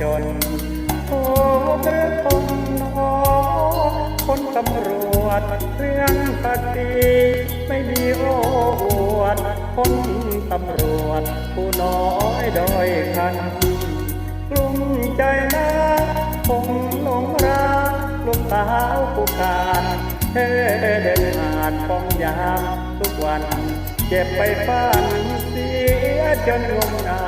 จน โอ้เรือคนหนอคนตำรวจเรื่องคดีไม่มีโอ้อวดคนตำรวจ ผู้น้อยด้อยคันกลุ้มใจนะคงหลงรักลูกสาวผู้การเธอเดินผ่านป้องยามทุกวัน เจ็บไปฝันเสียจนงมงาย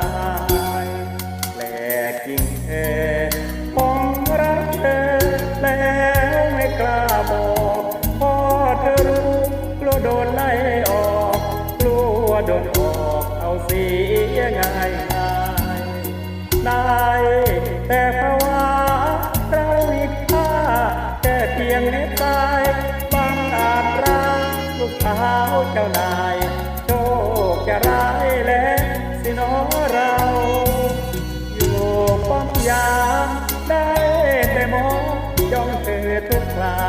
ง่ายง่ายได้แต่ภาวะเราอีกค่าแค่เพียงน็ตตายบางอาจรักลูกสาวเจ้านายโชคจะร้ายและสิน้อเรา อยู่ป้อมยามได้แต่มองจ้องเธอทุกครา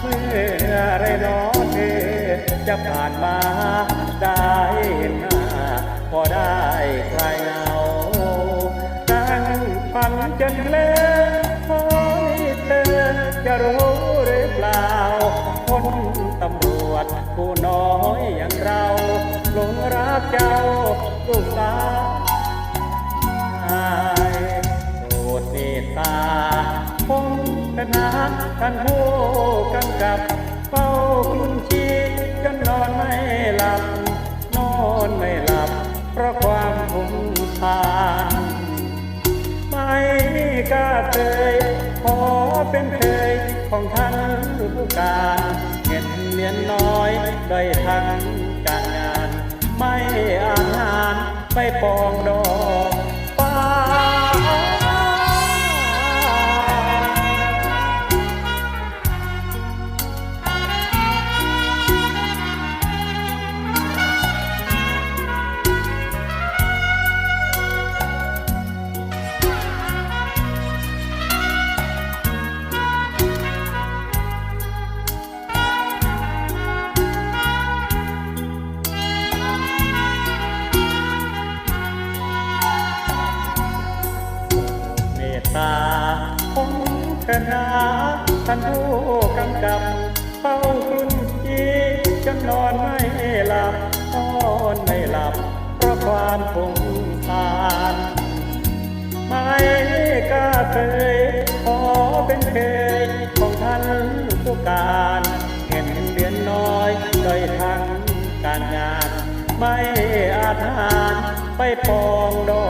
เมื่อไรหนอเธอจะผ่านมาได้ จะรู้หรือเปล่าคนตำรวจผู้น้อยอย่างเราหลงรักเจ้าลูกสาวโปรดเมตตาคงชนะท่านผู้กำกับเฝ้าคุณชีจนนอนไม่หลับ นอนไม่หลับ เพราะความภูมิพานไม่กล้าเคยขอเป็น ของท่านผู้การเงินเลียนน้อยได้ทั้งการงาน ไม่อาหารไปปองดอง นะท่านผู้กำกับเฝ้าคุณจีจนนอนไม่หลับนอนไม่หลับ เพราะความผงทานไม่กล้าเคยขอเป็นเคยของท่านผู้การเห็นเดือนน้อยโดยทั้งการงาน ไม่อาจหารไปปองดอก